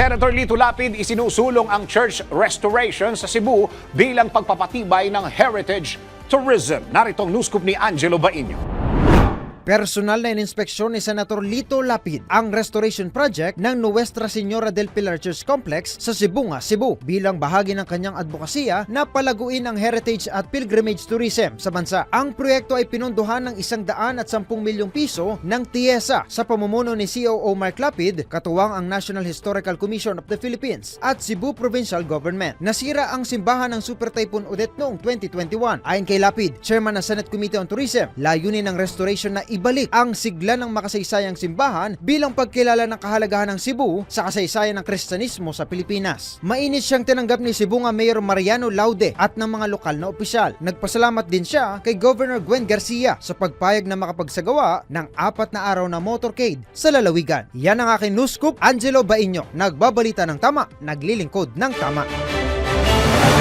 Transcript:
Senator Lito Lapid isinusulong ang church restoration sa Cebu bilang pagpapatibay ng heritage tourism. Narito ang news ni Angelo Bainio. Personal na ininspeksyon ni Senator Lito Lapid ang restoration project ng Nuestra Señora del Pilar Church Complex sa Sibunga, Cebu bilang bahagi ng kanyang advokasya na palaguin ang heritage at pilgrimage tourism sa bansa. Ang proyekto ay pinondohan ng isang daan at sampung milyong piso ng TIESA sa pamumuno ni COO Mark Lapid, katuwang ang National Historical Commission of the Philippines at Cebu Provincial Government. Nasira ang simbahan ng Super Typhoon Odette noong 2021. Ayon kay Lapid, Chairman ng Senate Committee on Tourism, layunin ng restoration na ibalik ang sigla ng makasaysayang simbahan bilang pagkilala ng kahalagahan ng Cebu sa kasaysayan ng Kristyanismo sa Pilipinas. Mainit siyang tinanggap ni Cebu nga Mayor Mariano Laude at ng mga lokal na opisyal. Nagpasalamat din siya kay Governor Gwen Garcia sa pagpayag na makapagsagawa ng apat na araw na motorcade sa lalawigan. Yan ang aking news Angelo Bainyo. Nagbabalita ng tama, naglilingkod ng tama.